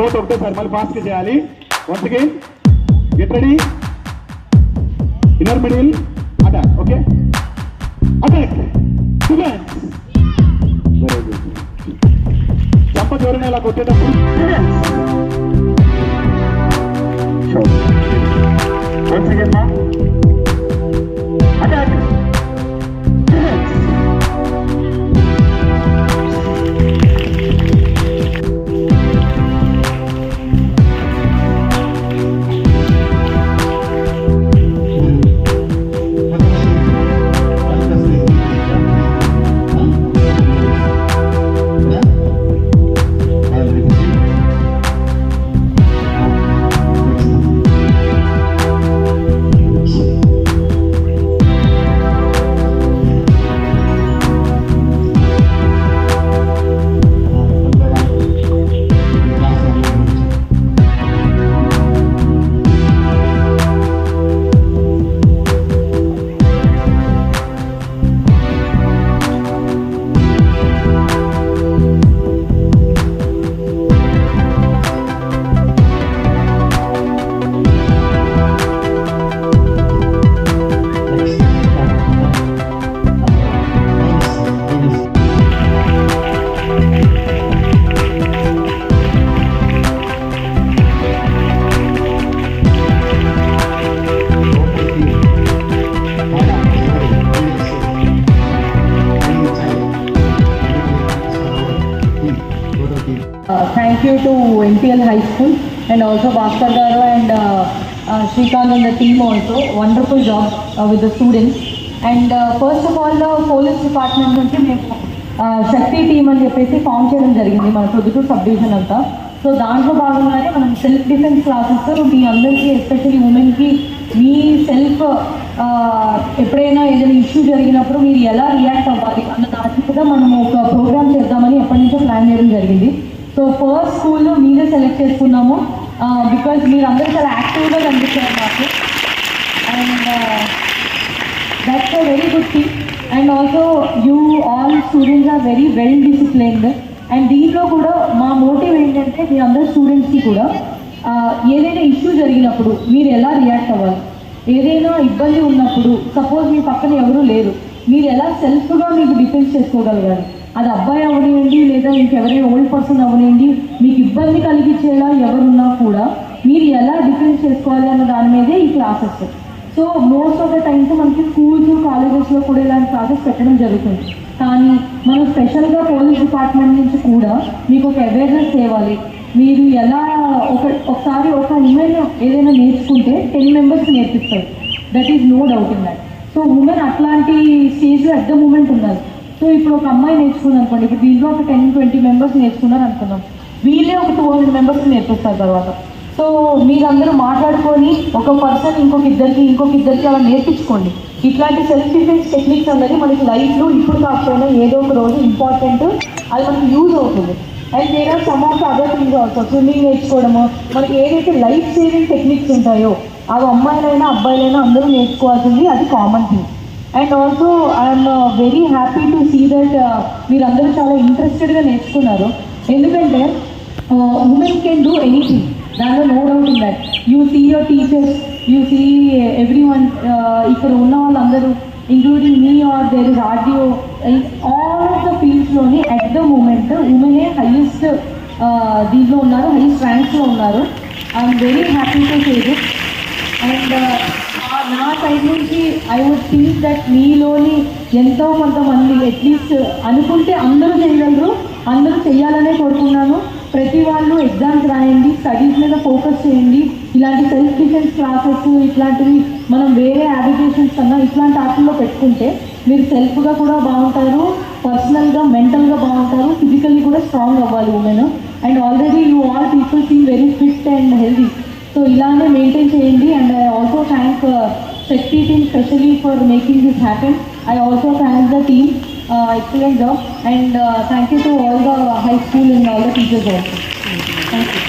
Both ఒకటేసారి మళ్ళీ ఫాస్ట్గా చేయాలి. Once again get ready inner middle attack okay attack very good చంప జోరని ఇలా కొట్టేటప్పుడు thank you to NTL high school and also Bhaskar గారు and Srikanth and the team also wonderful job with the students and first of all police department నుంచి మేము శక్తి team అని చెప్పేసి form చేయడం జరిగింది మన ప్రొద్దుటూరు సబ్ డివిజన్ అంతా సో దాంట్లో భాగంగానే మనం సెల్ఫ్ డిఫెన్స్ క్లాసెస్ మీ అందరికీ ఎస్పెషలీ ఉమెన్కి మీ సెల్ఫ్ ఎప్పుడైనా ఏదైనా ఇష్యూ జరిగినప్పుడు మీరు ఎలా రియాక్ట్ అవ్వాలి అన్న దాని మీద మనం ఒక ప్రోగ్రామ్ చేద్దామని ఎప్పటి నుంచో ప్లాన్ చేయడం జరిగింది సో ఫస్ట్ స్కూల్లో మీరే సెలెక్ట్ చేసుకున్నాము. బికాజ్ మీరు అందరూ చాలా యాక్టివ్గా కనిపించారు మాకు. And that's a very good thing and also you all students are very well disciplined and దీంట్లో కూడా మా మోటివ్ ఏంటంటే మీ అందరు స్టూడెంట్స్కి కూడా ఏదైనా ఇష్యూ జరిగినప్పుడు మీరు ఎలా రియాక్ట్ అవ్వాలి? ఏదైనా ఇబ్బంది ఉన్నప్పుడు సపోజ్ మీ పక్కన ఎవరూ లేరు మీరు ఎలా సెల్ఫ్గా మీకు డిఫెన్స్ చేసుకోగలగాలి? అది అబ్బాయి అవనివ్వండి లేదా ఇంకెవరైనా ఓల్డ్ పర్సన్ అవనివ్వండి మీకు ఇబ్బంది కలిగించేలా ఎవరున్నా కూడా మీరు ఎలా డిఫెండ్ చేసుకోవాలి అన్న దాని మీదే ఈ classes so most of the times మనకి స్కూల్స్ కాలేజెస్లో కూడా ఇలాంటి క్లాసెస్ పెట్టడం జరుగుతుంది. కానీ మనం స్పెషల్గా పోలీస్ డిపార్ట్మెంట్ నుంచి కూడా మీకు ఒక అవేర్నెస్ తేవాలి. మీరు ఎలా ఒక ఒకసారి ఒక ఉమెన్ ఏదైనా నేర్చుకుంటే టెన్ మెంబర్స్ నేర్పిస్తారు. That is no doubt in that so women అట్లాంటి స్టేజ్లో అట్ ద మూమెంట్ ఉన్నారు సో ఇప్పుడు ఒక అమ్మాయి నేర్చుకుంది అనుకోండి ఇప్పుడు దీంట్లో ఒక టెన్ ట్వంటీ మెంబర్స్ నేర్చుకున్నారు అనుకుందాం. వీళ్ళే ఒక టూ హండ్రెడ్ మెంబర్స్ నేర్పిస్తారు తర్వాత. సో మీరందరూ మాట్లాడుకొని ఒక పర్సన్ ఇంకొక ఇద్దరికి ఇంకొక ఇద్దరికి అలా నేర్పించుకోండి. ఇట్లాంటి సెల్ఫ్ డిఫెన్స్ టెక్నిక్స్ అన్నది మనకి లైఫ్లో ఇప్పుడు కాకపోయినా ఏదో ఒక రోజు ఇంపార్టెంట్ అది మనకి యూజ్ అవుతుంది. And there are some of other things also swimming నేర్చుకోవడము మనకి ఏదైతే లైఫ్ సేవింగ్ టెక్నిక్స్ ఉంటాయో అవి అమ్మాయిలైనా అబ్బాయిలైనా అందరూ నేర్చుకోవాల్సింది అది common thing and also I'm very happy to see that మీరందరూ చాలా ఇంట్రెస్టెడ్గా నేర్చుకున్నారు. ఎందుకంటే ఉమెన్ కెన్ డూ ఎనీథింగ్ దాంట్లో no doubt in you see your teachers you see everyone ఇక్కడ ఉన్న వాళ్ళందరూ including me or there is RDO all of the ఫీల్డ్స్లోని అట్ ద మూమెంట్ ఉమెనే హైయెస్ట్ దీంట్లో ఉన్నారు హైయెస్ట్ ర్యాంక్స్లో ఉన్నారు. I'm very happy to say this and నా సైడ్ నుంచి ఐ వుడ్ థింక్ దట్ మీలోని ఎంతో కొంతమంది అట్లీస్ట్ అనుకుంటే అందరూ చేయగలరు అందరూ చేయాలనే కోరుకున్నాను. ప్రతి వాళ్ళు ఎగ్జామ్స్ రాయండి స్టడీస్ మీద ఫోకస్ చేయండి. ఇలాంటి సెల్ఫ్ డిఫెన్స్ క్లాసెస్ ఇట్లాంటివి మనం వేరే అప్లికేషన్స్ కన్నా ఇట్లాంటి వాటిల్లో పెట్టుకుంటే మీరు సెల్ఫ్గా కూడా బాగుంటారు పర్సనల్గా మెంటల్గా బాగుంటారు ఫిజికల్లీ కూడా స్ట్రాంగ్ అవ్వాలి women and already you all people seem very fit and healthy so ఇలానే మెయింటైన్ చేయండి and I also thank Shakti team specially for making this happen I also thank the team excellent job and thank you to all the high school and all the teachers also thank you